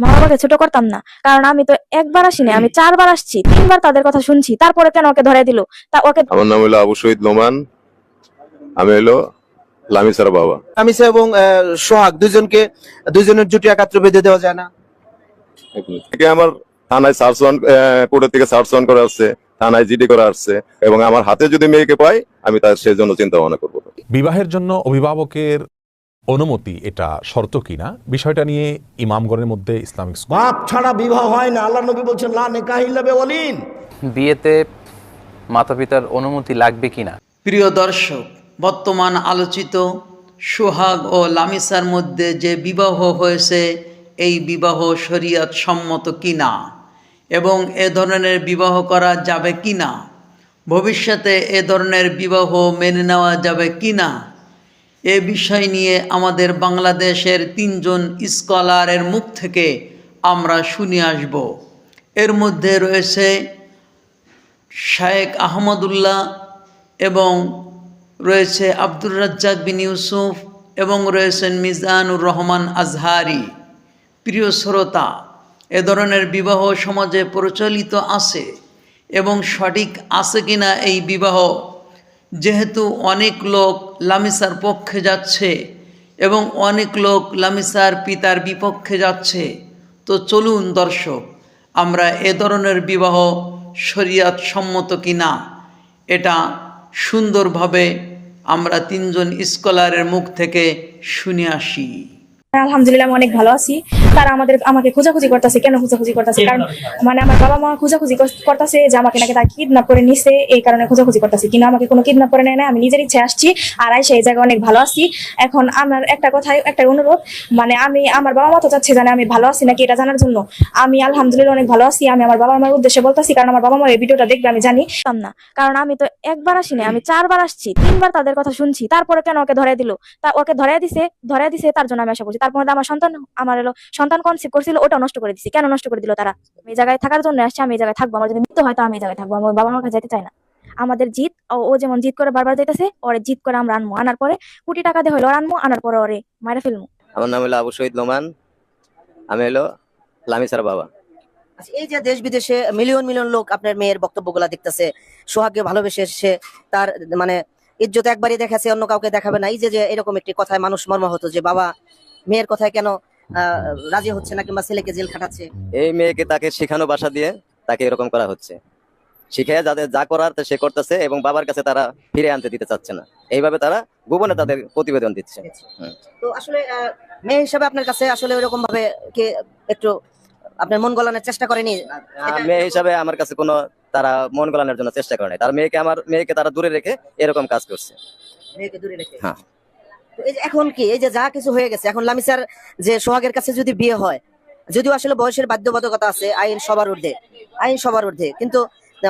মা বাবাকে ছোট করতাম না। কারণ আমি তো একবার আসিনি আমি চারবার আসছি তিনবার তাদের কথা শুনছি তারপরে কেন ওকে ধরে দিল? তা ওকে আমার নাম হলো আবু শহীদ নোমান আমি হলো লামিসার বাবা। আমিসা এবং সোহাগ দুজনকে দুজনের জুটি একাত্র বেঁধে দেওয়া যায় না। থেকে আমার থানায় সার্চ ওয়ান কোর্টের থেকে সার্চ ওয়ান করা আসছে থানায় জিডি করা আসছে এবং আমার হাতে যদি মেয়েকে পাই আমি তার সেই জন্য চিন্তা ভাবনা করব। বিবাহের জন্য অভিভাবকের অনুমতি এটা শর্ত কিনা? বিষয়টা নিয়ে ইমামগণের মধ্যে ইসলামিক বাপ ছাড়া বিবাহ হয় না। আল্লাহ নবী বলছেন লা নেকাহিল্লা বেওয়ালিন। বিয়েতে মাতা পিতার অনুমতি লাগবে কিনা? প্রিয় দর্শক বর্তমান আলোচিত সোহাগ ও লামিসার মধ্যে যে বিবাহ হয়েছে এই বিবাহ শরিয়াত সম্মত কিনা? এবং এ ধরনের বিবাহ করা যাবে কিনা? ভবিষ্যতে এ ধরনের বিবাহ মেনে নেওয়া যাবে কিনা? এ বিষয় নিয়ে আমাদের বাংলাদেশের তিনজন স্কলারের মুখ থেকে আমরা শুনে আসব। এর মধ্যে রয়েছে শায়েক আহমদুল্লাহ এবং রয়েছে আব্দুর রাজ্জাক বিন ইউসুফ এবং রয়েছেন মিজানুর রহমান আজহারি। প্রিয় শ্রোতা, এ ধরনের বিবাহ সমাজে প্রচলিত আছে এবং সঠিক আছে কিনা এই বিবাহ যেহেতু অনেক লোক লামিসার পক্ষে যাচ্ছে এবং অনেক লোক লামিসার পিতার বিপক্ষে যাচ্ছে, তো চলুন দর্শক, আমরা এ ধরনের বিবাহ শরিয়াত সম্মত কি না, এটা সুন্দরভাবে আমরা তিনজন স্কলারের মুখ থেকে শুনে আসি। আলহামদুলিল্লাহ আমি অনেক ভালো আছি। তারা আমাদের, আমাকে খোঁজাখুঁজি করতেছে। কেন খোঁজাখুঁজি করতেছে? কারণ মানে আমার বাবা মা খোঁজাখুঁজি কর- করতেছে যে আমাকে নাকি তারা কিডন্যাপ করে নিছে, এই কারণে খোঁজাখুঁজি করতেছে। কিন্তু আমাকে কোনো কিডন্যাপ করে নেয় না আমি নিজের ইচ্ছে আসছি আর আইসা এই জায়গায় অনেক ভালো আছি। এখন আমার একটা কথাই, একটা অনুরোধ মানে আমি, আমার বাবা মা তো চাচ্ছে জানে আমি ভালো আছি নাকি এটা জানার জন্য। আমি আলহামদুলিল্লাহ অনেক ভালো আছি। আমি আমার বাবা মার উদ্দেশ্যে বলতেছি, কারণ আমার বাবা মা এই ভিডিওটা দেখবে, আমি জানি। না। কারণ আমি তো একবার আসিনি আমি চারবার আসছি, তিনবার তাদের কথা শুনছি। তারপরে কেন ওকে ধরে দিল? তা ওকে ধরে দিছে ধরে দিছে, তার জন্য আমি আশা করছি তারপর আমার সন্তান আমার এলো সন্তান কনসিভ করছিল ওটা নষ্ট করে দিছি। কেন নষ্ট করে দিল তারা? এই জায়গায় থাকার জন্য আসছি আমি এই জায়গায় থাকব। আমার যদি মৃত্যু হয় তো আমি এই জায়গায় থাকব। আমার বাবা মার কাছে যেতে চাই না। আমাদের জিত ও- ও যেমন জিত করে বারবার যাইতেছে ওরে জিত করে আমরা আনব আনার পরে কোটি টাকা দিয়ে হলো আনব আনার পরে ওরে মারে ফেলব আমার নাম হলো আবু শহীদ নোমান আমি হলো লামিসার বাবা। আচ্ছা, এই যে দেশ বিদেশে মিলিয়ন মিলিয়ন লোক আপনার মেয়ের বক্তব্যগুলা দেখতেছে সোহাগকে ভালোবেসে এসে তার মানে ইজ্জত একবারই দেখাচ্ছে অন্য কাউকে দেখাবে না। এই যে যে এরকম একটি কথায় মানুষ মর্মা হতো যে বাবা মেয়ের কথায় কেন রাজি হচ্ছে না কিংবা ছেলেকে জেল খাটাচ্ছে? এই মেয়েকে তাকে শেখানো বাসা দিয়ে তাকে এরকম করা হচ্ছে। শিখে যাদের যা করার সে করতেছে এবং বাবার কাছে তারা ফিরে আনতে দিতে চাচ্ছে না। এইভাবে তারা গোপনে তাদের প্রতিবেদন দিচ্ছে। তো আসলে মেয়ে হিসাবে আপনার কাছে আসলে ওরকম ভাবে কে একটু আপনার মন গলানোর চেষ্টা করেনি? মেয়ে হিসাবে আমার কাছে কোনো তারা মন গলানোর জন্য চেষ্টা করে নাই। তার মেয়েকে আমার মেয়েকে তারা দূরে রেখে এরকম কাজ করছে। মেয়েকে দূরে রেখে? হ্যাঁ। এখন কি, এই যে যা কিছু হয়ে গেছে, এখন লামিসার যে সোহাগের কাছে যদি বিয়ে হয়, যদিও আসলে বয়সের বাধ্যবাধকতা আছে, আইন সবার ঊর্ধ্বে, আইন সবার ঊর্ধ্বে, কিন্তু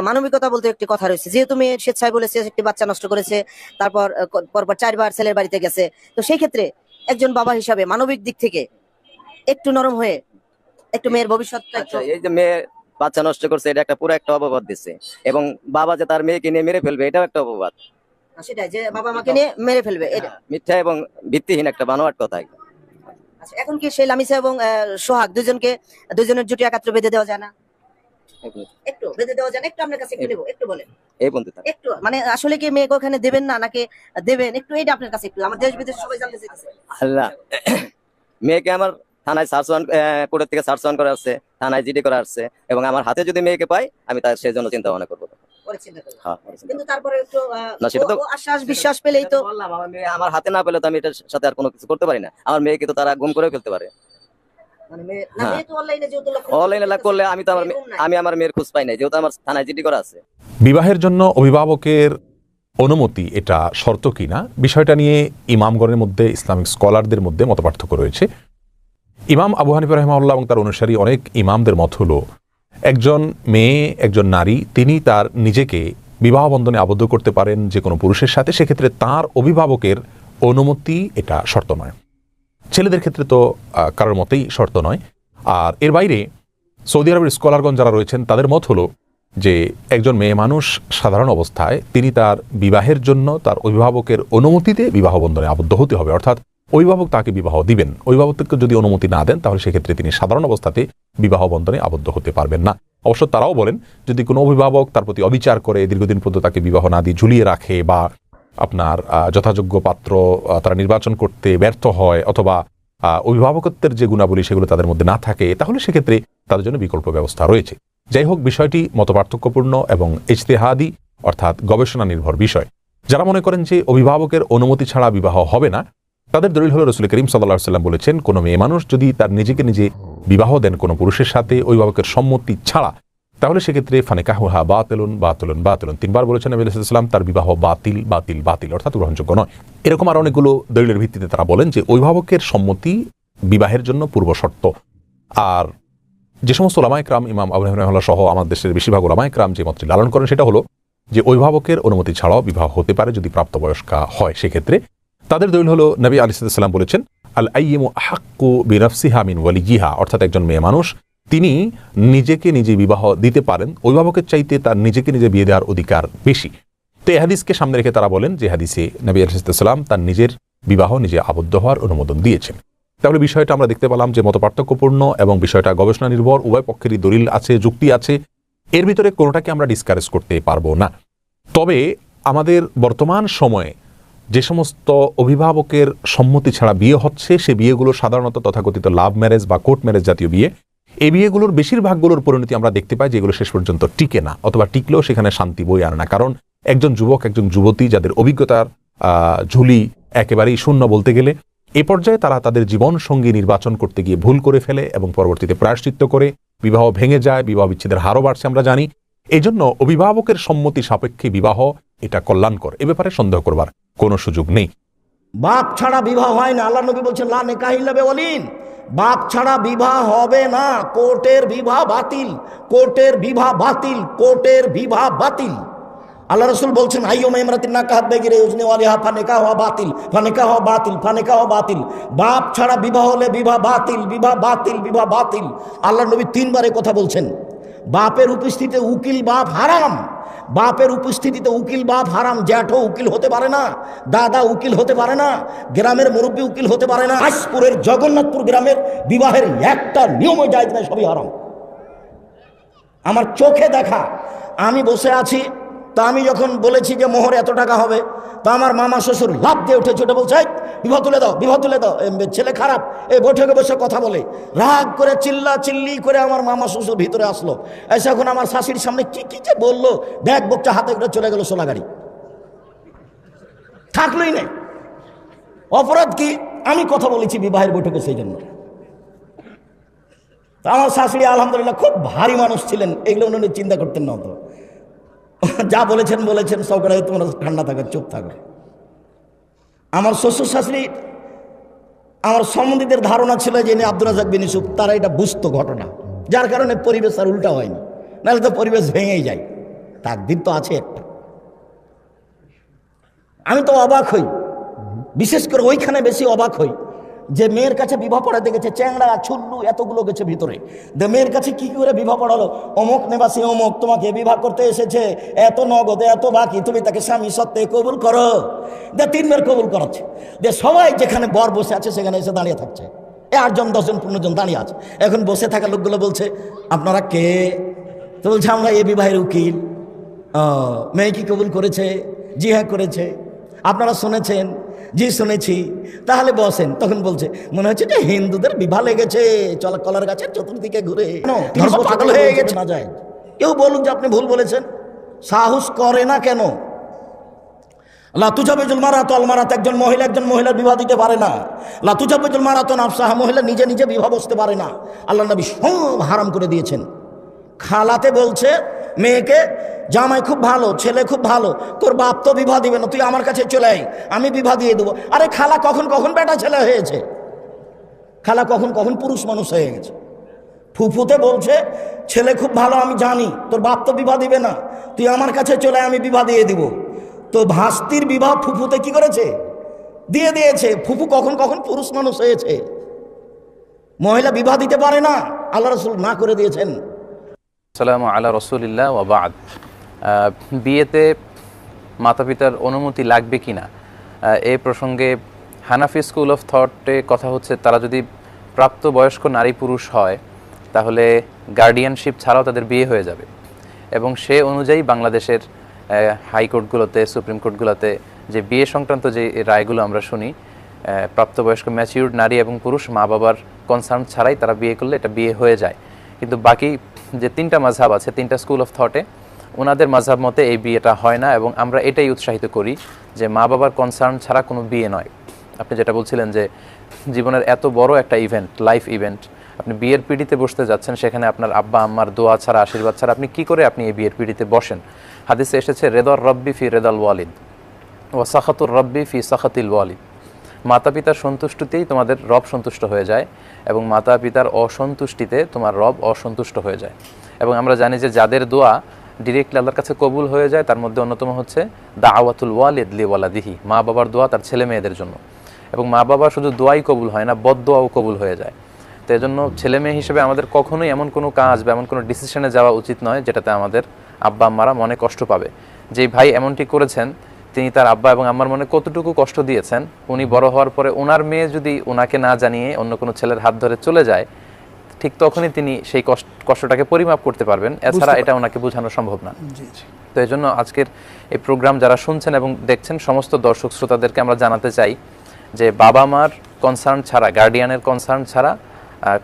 মানবিকতা বলতে একটি কথা রয়েছে, যেহেতু মেয়ে স্বেচ্ছায় বলেছে, একটি বাচ্চা নষ্ট করেছে, তারপর পরপর চারবার ছেলের বাড়িতে গেছে, তো সেই ক্ষেত্রে একজন বাবা হিসাবে মানবিক দিক থেকে একটু নরম হয়ে, একটু মেয়ের ভবিষ্যৎটা একটু আচ্ছা এই যে মেয়ে বাচ্চা নষ্ট করছে, এটা একটা পুরো একটা অপবাদ দিচ্ছে, এবং বাবা যে তার মেয়েকে নিয়ে মেরে ফেলবে, এটাও একটা অপবাদ। সেটাই যে বাবা মাকে নিয়ে মেরে ফেলবে এটা। মিথ্যা এবং ভিত্তিহীন একটা বানোয়াট কথা আচ্ছা, এখন কি সেই লামিসা এবং সোহাগ দুজনকে দুজনের জুটি একাত্র বেঁধে দেওয়া যায় না? একটু বেঁধে দেওয়া যায় একটু আপনার কাছে একটু নেব একটু বলেন। এই বন্ধু একটু মানে আসলে কি মেয়েকে ওখানে দেবেন না নাকি দেবেন? একটু এইটা আপনার কাছে একটু আমার দেশ বিদেশ সবাই জানতে চাইতেছে। আল্লাহ মেয়েকে আমার থানায় সার্চ ওয়ান কোর্টের থেকে সার্চ ওয়ান করা আসছে থানায় জিডি করা আসছে এবং আমার হাতে যদি মেয়েকে পাই আমি তার সেই জন্য চিন্তা ভাবনা করব। হ্যাঁ পরে চিন্তা কিন্তু তারপরে একটু না, সেটা তো- ও- ও আশ্বাস বিশ্বাস পেলেই তো বললাম, আমার মেয়ে আমার হাতে না পেলে তো আমি এটার সাথে আর কোনো কিছু করতে পারি না। আমার মেয়েকে তো তারা গুম করে ফেলতে পারে। মানে হ্যাঁ। মেয়ে তো অনলাইনে যেহেতু করলে আমি তো আমার মেয়ে মেয়ে- গুম নাই। আমি আমার মেয়ের খোঁজ পাই নাই যেহেতু আমার থানায় জিডি করা আছে। বিবাহের জন্য অভিভাবকের অনুমতি এটা শর্ত কিনা বিষয়টা নিয়ে ইমামগণের মধ্যে ইসলামিক স্কলারদের মধ্যে মতপার্থক্য রয়েছে। ইমাম আবু হানিফ রহমাউল্লাহ এবং তার অনুসারী অনেক ইমামদের মত হলো একজন মেয়ে, একজন নারী, তিনি তার নিজেকে বিবাহ বন্ধনে আবদ্ধ করতে পারেন যে কোনো পুরুষের সাথে, সেক্ষেত্রে তার অভিভাবকের অনুমতি এটা শর্ত নয়। ছেলেদের ক্ষেত্রে তো কারোর মতেই শর্ত নয়। আর এর বাইরে সৌদি আরবের স্কলারগণ যারা রয়েছেন, তাদের মত হলো যে একজন মেয়ে মানুষ সাধারণ অবস্থায় তিনি তার বিবাহের জন্য তার অভিভাবকের অনুমতিতে বিবাহ বন্ধনে আবদ্ধ হতে হবে। অর্থাৎ অভিভাবক তাকে বিবাহ দিবেন। অভিভাবককে যদি অনুমতি না দেন, তাহলে সেক্ষেত্রে তিনি সাধারণ অবস্থাতে বিবাহ বন্ধনে আবদ্ধ হতে পারবেন না। অবশ্য তারাও বলেন, যদি কোনো অভিভাবক তার প্রতি অবিচার করে, দীর্ঘদিন পর্যন্ত তাকে বিবাহ না দিয়ে ঝুলিয়ে রাখে বা আপনার যথাযোগ্য পাত্র তারা নির্বাচন করতে ব্যর্থ হয় অথবা অভিভাবকত্বের যে গুণাবলী সেগুলো তাদের মধ্যে না থাকে, তাহলে সেক্ষেত্রে তাদের জন্য বিকল্প ব্যবস্থা রয়েছে। যাই হোক, বিষয়টি মতপার্থক্যপূর্ণ এবং ইজতেহাদি, অর্থাৎ গবেষণা নির্ভর বিষয়। যারা মনে করেন যে অভিভাবকের অনুমতি ছাড়া বিবাহ হবে না তাদের দলিল হলো রসুল করিম সাল্লাহ সাল্লাম বলেছেন, কোনো মেয়ে মানুষ যদি তার নিজেকে নিজে বিবাহ দেন কোনো পুরুষের সাথে অভিভাবকের সম্মতি ছাড়া, তাহলে সেক্ষেত্রে ফানেকাহুহা বাতিলুন বাতিলুন বাতিলুন। তিনবার বলেছেন নবী আলাইসাল্লাম তার বিবাহ বাতিল বাতিল বাতিল, অর্থাৎ গ্রহণযোগ্য নয়। এরকম আর অনেকগুলো দলিলের ভিত্তিতে তারা বলেন যে অভিভাবকের সম্মতি বিবাহের জন্য পূর্ব শর্ত। আর যে সমস্ত ওলামাইকরাম ইমাম আবু রহমাল্লাহ সহ আমাদের দেশের বেশিরভাগ ওলামাইকরাম যে মতটি লালন করেন, সেটা হলো যে অভিভাবকের অনুমতি ছাড়াও বিবাহ হতে পারে যদি প্রাপ্তবয়স্কা হয়, সেক্ষেত্রে তাদের দলিল হলো, নবী আলি সাল্লাম বলেছেন, আল আইয়িমু হাক্কু বিনফসিহা মিন ওয়ালিজিহা অর্থাৎ একজন মেয়ে মানুষ, তিনি নিজেকে নিজে বিবাহ দিতে পারেন, অভিভাবকের চাইতে তার নিজেকে নিজে বিয়ে দেওয়ার অধিকার বেশি। তো এই হাদিসকে সামনে রেখে তারা বলেন যে হাদিসে নবী আলিসাল্লাম তার নিজের বিবাহ নিজে আবদ্ধ হওয়ার অনুমোদন দিয়েছেন। তাহলে বিষয়টা আমরা দেখতে পেলাম যে মতপার্থক্যপূর্ণ এবং বিষয়টা গবেষণা নির্ভর, উভয় পক্ষেরই দলিল আছে, যুক্তি আছে, এর ভিতরে কোনোটাকে আমরা ডিসকারেজ করতে পারব না। তবে আমাদের বর্তমান সময়ে যে সমস্ত অভিভাবকের সম্মতি ছাড়া বিয়ে হচ্ছে, সে বিয়েগুলো সাধারণত তথাকথিত লাভ ম্যারেজ বা কোর্ট ম্যারেজ জাতীয় বিয়ে। এই বিয়েগুলোর বেশিরভাগগুলোর পরিণতি আমরা দেখতে পাই যেগুলো শেষ পর্যন্ত টিকে না, অথবা টিকলেও সেখানে শান্তি বই আনে না। কারণ একজন যুবক, একজন যুবতী যাদের অভিজ্ঞতার ঝুলি একেবারেই শূন্য বলতে গেলে, এ পর্যায়ে তারা তাদের জীবন সঙ্গী নির্বাচন করতে গিয়ে ভুল করে ফেলে এবং পরবর্তীতে প্রায়শ্চিত্ত করে, বিবাহ ভেঙে যায়, বিবাহ বিচ্ছেদের হারও বাড়ছে আমরা জানি। এই জন্য অভিভাবকের সম্মতি সাপেক্ষে বিবাহ এটা কল্যাণকর, এ ব্যাপারে সন্দেহ করবার। কোনো সুযোগ নেই। বাপ ছাড়া বিবাহ হয় না, আল্লাহ নবী বলছেন, লা নেকাহিল্লাবে বলিন বাপ ছাড়া বিবাহ হবে না, কোর্টের বিবাহ বাতিল, কোর্টের বিবাহ বাতিল, কোর্টের বিবাহ বাতিল। আল্লাহ রসুল বলছেন, আইয়ো মেমরাতিন না কাহাত বেগিরে উজনে ওয়ালিহা ফানেকা হওয়া বাতিল ফানেকা হওয়া বাতিল ফানেকা হওয়া বাতিল। বাপ ছাড়া বিবাহ হলে বিবাহ বাতিল বিবাহ বাতিল বিবাহ বাতিল। আল্লাহ নবী তিনবার কথা বলছেন। বাপের উপস্থিতিতে উকিল বাপ হারাম। বাপের উপস্থিতিতে উকিল বাপ হারাম জ্যাঠো উকিল হতে পারে না, দাদা উকিল হতে পারে না, গ্রামের মুরব্বী উকিল হতে পারে না আশপুরের জগন্নাথপুর গ্রামের বিবাহের একটা নিয়মে যায় না সবই হারাম। আমার চোখে দেখা, আমি বসে আছি, তা আমি যখন বলেছি যে মোহর এত টাকা হবে তা আমার মামা শ্বশুর লাভ দিয়ে উঠেছে ওটা বলছে "এই, বিবাহ তুলে দাও বিবাহ তুলে দাও। এ, ছেলে খারাপ এই বৈঠকে বসে কথা বলে। রাগ করে চিল্লা চিল্লি করে আমার মামা শ্বশুর ভিতরে আসলো। এসে এখন আমার শাশুড়ির সামনে কি কি যে বলল? ব্যাগ বকটা হাতে করে চলে গেল সোলা গাড়ি। থাকলোই নেই অপরাধ কি? আমি কথা বলেছি বিবাহের বৈঠকে সেই জন্য। আমার শাশুড়ি আলহামদুলিল্লাহ খুব ভারী মানুষ ছিলেন এগুলো উনি চিন্তা করতেন না তো যা বলেছেন বলেছেন, সব করে তোমরা ঠান্ডা থাকো, চুপ থাকো। আমার শ্বশুর শাশুড়ি আমার সম্বন্ধীদের ধারণা ছিল যে আব্দুল রাজাক বিন ইউসুফ, তারা এটা বুঝতো ঘটনা। যার কারণে পরিবেশ আর উল্টা হয়নি। নাহলে তো পরিবেশ ভেঙেই যায়। তার তাকদির তো আছে একটা। আমি তো অবাক হই। বিশেষ করে ওইখানে বেশি অবাক হই। যে মেয়ের কাছে বিবাহ পড়াতে গেছে, চ্যাংড়া, ছুল্লু, এতগুলো গেছে ভিতরে। যে মেয়ের কাছে কি করে বিবাহ পড়ালো? অমুক নেবাসী, অমুক, তোমাকে বিবাহ করতে এসেছে। এত নগদে, এত বাকি, তুমি তাকে স্বামী সত্ত্বে কবুল করো। দে তিন মেয়ের কবুল করাচ্ছে। যে সবাই যেখানে বর বসে আছে, সেখানে এসে দাঁড়িয়ে থাকছে। এ আটজন, দশজন পনেরো জন দাঁড়িয়ে আছে। এখন বসে থাকা লোকগুলো বলছে, আপনারা কে? তো বলছে, আমরা এ বিবাহের উকিল। মেয়ে কি কবুল করেছে? জি হ্যাঁ করেছে। আপনারা শুনেছেন? জি শুনেছি। তাহলে বসেন তখন বলছে মনে হচ্ছে যে হিন্দুদের বিভা লেগেছে। চলা কলার গাছের চতুর্দিকে ঘুরে পাগল হয়ে গেছে? না যায়। কেউ বলুন যে আপনি ভুল বলেছেন। সাহস করে না কেন? লাতুজাবেজুল মারাত মারাত একজন মহিলা একজন মহিলার বিবাহ দিতে পারে না। লাতুজাবেজুল মারাত নাফসাহা মহিলা নিজে নিজে বিবাহ বসতে পারে না। আল্লাহ নবী সব হারাম করে দিয়েছেন। খালাতে বলছে মেয়েকে, জামাই খুব ভালো, ছেলে খুব ভালো, তোর বাপ তো বিবাহ দিবে না, তুই আমার কাছে চলে আয়, আমি বিবাহ দিয়ে দেবো। আরে খালা কখন কখন বেটা ছেলে হয়েছে? খালা কখন কখন পুরুষ মানুষ হয়ে গেছে। ফুফুতে বলছে, ছেলে খুব ভালো, আমি জানি, তোর বাপ তো বিবাহ দিবে না, তুই আমার কাছে চলে আমি বিবাহ দিয়ে দিব। তো ভাস্তির বিবাহ ফুফুতে কি করেছে? দিয়ে দিয়েছে, ফুফু কখন কখন পুরুষ মানুষ হয়েছে? মহিলা বিবাহ দিতে পারে না, আল্লাহ রসুল না করে দিয়েছেন। সালাম আলা রসুলিল্লাহ ওবাদ বিয়েতে মাতা পিতার অনুমতি লাগবে কি না এই প্রসঙ্গে হানাফি স্কুল অফ থটে কথা হচ্ছে, তারা যদি প্রাপ্তবয়স্ক নারী পুরুষ হয়, তাহলে গার্ডিয়ানশিপ ছাড়াও তাদের বিয়ে হয়ে যাবে। এবং সে অনুযায়ী বাংলাদেশের হাইকোর্টগুলোতে, সুপ্রিম কোর্টগুলোতে যে বিয়ে সংক্রান্ত যে রায়গুলো আমরা শুনি প্রাপ্তবয়স্ক ম্যাচিউর্ড নারী এবং পুরুষ মা বাবার কনসার্ন ছাড়াই তারা বিয়ে করলে এটা বিয়ে হয়ে যায়। কিন্তু বাকি যে তিনটা মাঝহাব আছে, তিনটা স্কুল অফ থটে ওনাদের মাঝহাব মতে এই বিয়েটা হয় না এবং আমরা এটাই উৎসাহিত করি যে মা বাবার কনসার্ন ছাড়া কোনো বিয়ে নয়। আপনি যেটা বলছিলেন যে জীবনের এত বড় একটা ইভেন্ট লাইফ ইভেন্ট আপনি বিয়ের পিড়িতে বসতে যাচ্ছেন, সেখানে আপনার আব্বা, আম্মার দোয়া ছাড়া, আশীর্বাদ ছাড়া, আপনি কি করে আপনি এই বিয়ের পিড়িতে বসেন? হাদিসে এসেছে, রেদর রব্বি ফি রেদাল ওয়ালিদ ও সাখাতুর রব্বি ফি সাখাতিল ওয়ালিদ। মাতা পিতার সন্তুষ্টিতেই তোমাদের রব সন্তুষ্ট হয়ে যায়। এবং মাতা পিতার অসন্তুষ্টিতে তোমার রব অসন্তুষ্ট হয়ে যায়। এবং আমরা জানি যে যাদের দোয়া ডিরেক্টলি আল্লাহর কাছে কবুল হয়ে যায়, তার মধ্যে অন্যতম হচ্ছে দা আওয়াতুল ওয়ালিদ লি ওয়ালাদিহি মা বাবার দোয়া তার ছেলে মেয়েদের জন্য। এবং মা বাবা শুধু দোয়াই কবুল হয় না বদ দোয়াও কবুল হয়ে যায়। তো এজন্য ছেলে মেয়ে হিসেবে আমাদের কখনোই এমন কোনো কাজ বা এমন কোনো ডিসিশনে যাওয়া উচিত নয়, যেটাতে আমাদের আব্বা আম্মারা মনে কষ্ট পাবে। যেই ভাই এমনটি করেছেন তিনি তার আব্বা এবং আমার মনে কতটুকু কষ্ট দিয়েছেন উনি বড় হওয়ার পরে ওনার মেয়ে যদি ওনাকে না জানিয়ে অন্য কোনো ছেলের হাত ধরে চলে যায় ঠিক তখনই তিনি সেই কষ্টটাকে পরিমাপ করতে পারবেন। এছাড়া এটা ওনাকে বোঝানো সম্ভব না। তো এই জন্য আজকের এই প্রোগ্রাম যারা শুনছেন এবং দেখছেন সমস্ত দর্শক শ্রোতাদেরকে আমরা জানাতে চাই যে বাবা মার কনসার্ন ছাড়া গার্ডিয়ানের কনসার্ন ছাড়া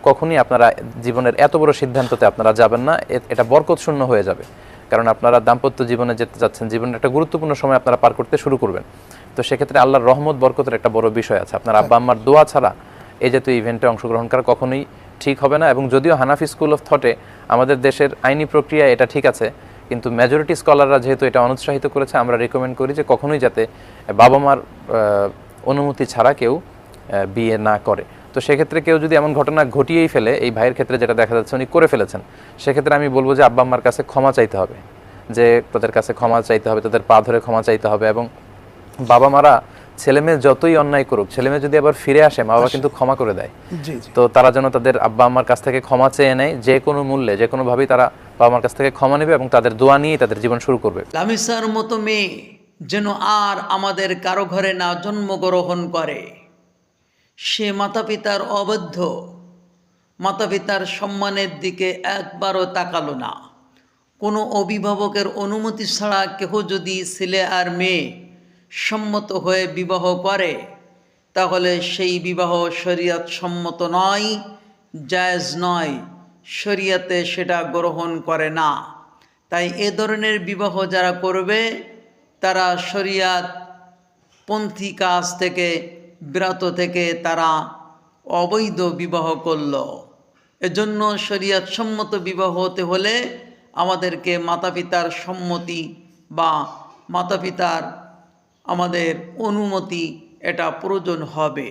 কখনই আপনারা জীবনের এত বড় সিদ্ধান্ততে আপনারা যাবেন না। এটা বরকত শূন্য হয়ে যাবে। কারণ আপনারা দাম্পত্য জীবনে যেতে যাচ্ছেন জীবনের একটা গুরুত্বপূর্ণ সময় আপনারা পার করতে শুরু করবেন। তো সেক্ষেত্রে আল্লাহর রহমত, বরকতের একটা বড় বিষয় আছে। আপনার আব্বা আম্মার দোয়া ছাড়া এই জাতীয় ইভেন্টে অংশগ্রহণ করা কখনোই ঠিক হবে না এবং যদিও হানাফি স্কুল অফ থটে আমাদের দেশের আইনি প্রক্রিয়া এটা ঠিক আছে, কিন্তু মেজরিটি স্কলাররা যেহেতু এটা অনুৎসাহিত করেছে, আমরা রেকমেন্ড করি যে কখনোই যাতে বাবা মার অনুমতি ছাড়া কেউ বিয়ে না করে। তো সেক্ষেত্রে কেউ যদি এমন ঘটনা ঘটিয়েই ফেলে এই ভাইয়ের ক্ষেত্রে যেটা দেখা যাচ্ছে উনি করে ফেলেছেন সেক্ষেত্রে আমি বলব যে আব্বা আম্মার কাছে ক্ষমা চাইতে হবে। যে তাদের কাছে ক্ষমা চাইতে হবে তাদের পা ধরে ক্ষমা চাইতে হবে এবং বাবা মারা ছেলে মেয়ে যতই অন্যায় করুক ছেলে মেয়ে যদি আবার ফিরে আসে মা বাবা কিন্তু ক্ষমা করে দেয়। তো তারা যেন তাদের আব্বা আম্মার কাছ থেকে ক্ষমা চেয়ে নেয় যে কোনো মূল্যে যে কোনোভাবেই তারা বাবা মার কাছ থেকে ক্ষমা নেবে এবং তাদের দোয়া নিয়েই তাদের জীবন শুরু করবে। লামিসার মতো মেয়ে যেন আর আমাদের কারও ঘরে না জন্মগ্রহণ করে। সে মাতা পিতার অবদ্ধ মাতা পিতার সম্মানের দিকে একবারও তাকালো না। কোনো অভিভাবকের অনুমতি ছাড়া কেহ যদি ছেলে আর মেয়ে সম্মত হয়ে বিবাহ করে, তাহলে সেই বিবাহ শরিয়াত সম্মত নয়, জায়েজ নয়। শরিয়াতে সেটা গ্রহণ করে না। তাই এ ধরনের বিবাহ যারা করবে, তারা শরিয়াত পন্থী কাজ থেকে বিরত থেকে তারা অবৈধ বিবাহ করল। এজন্য শরিয়াত সম্মত বিবাহ হতে হলে আমাদেরকে মাতা পিতার সম্মতি বা মাতা পিতার আমাদের অনুমতি এটা প্রয়োজন হবে।